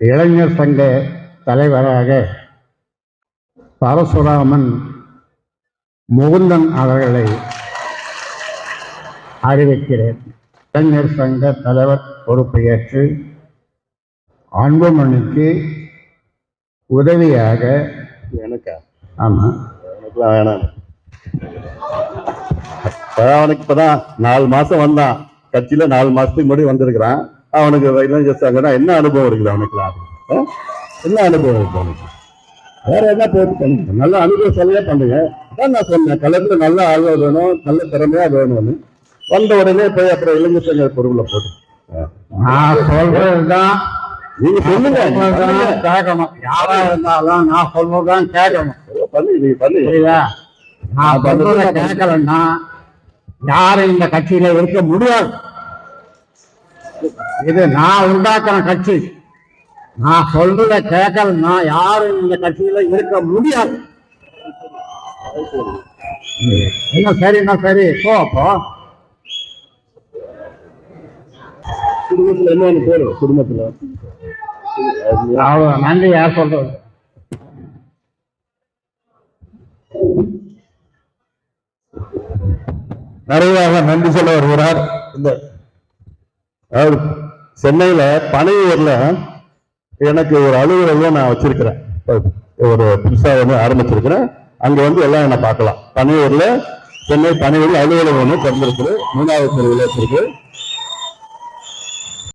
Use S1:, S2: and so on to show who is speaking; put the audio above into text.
S1: இளைஞர் சங்க தலைவராக பரசுராமன் முகுந்தன் அவர்களை அறிவிக்கிறேன். இளைஞர் சங்க தலைவர் பொறுப்பை ஏற்று அன்புமணிக்கு உதவியாக
S2: எனக்கா?
S1: ஆமாம்
S2: எனக்குலாம் வேணாம். அவனுக்கு இப்பதான் நாலு மாசம் வந்தான். கட்சியில நாலு மாசத்துக்கு முன்னாடி வந்திருக்கிறான். அவனுக்கு இளைஞர் சங்கம்னா என்ன அனுபவம் இருக்குது அவனுக்குலாம் ஆ? என்ன அனுபவம் இருக்கு அவனுக்கு? வேற என்ன போட்டு பண்ணுங்க? நல்ல அனுபவம் சொல்லியே பண்ணுங்க. அதான் நான் சொன்னேன் கலர்ல நல்ல ஆழ்வா வேணும் நல்ல திறமையா வேணும்னு. வந்த உடனே போய் அப்புறம் இளைஞர் சங்க பொருளை போட்டு.
S1: நான் சொல்றதுதான்
S2: நீங்க சொல்லுங்க
S1: கேட்கணும். யாரா இருந்தாலும் நான் சொல்றதுதான் கேட்கணும்.
S2: பண்ணு நீங்க பண்ணுங்க
S1: நான் சொல்றத கேட்கலன்னா யாரும் இந்த கட்சியில இருக்க முடியாது. இது நான் உண்டாக்குற கட்சி. நான் சொல்றத கேட்கலன்னா யாரும் இந்த கட்சியில இருக்க முடியாது. என்ன சரின்னா சரி? போ அப்போ
S2: குடும்பத்துல என்னன்னு பேரு? குடும்பத்துல.
S1: நன்றி யார் சொல்றது?
S2: நிறைவாக நன்றி சொல்ல வருகிறார். இந்த அதாவது சென்னையில பனையூர்ல எனக்கு ஒரு அலுவலகம் நான் வச்சிருக்கிறேன். ஒரு புதுசாக வந்து ஆரம்பிச்சிருக்கிறேன். அங்கே வந்து எல்லாம் என்ன பார்க்கலாம். பனையூரில் சென்னை பனையூரில் அலுவலகம் ஒன்று திறந்துருக்குது. மூணாவது தெருவில் வச்சிருக்கு.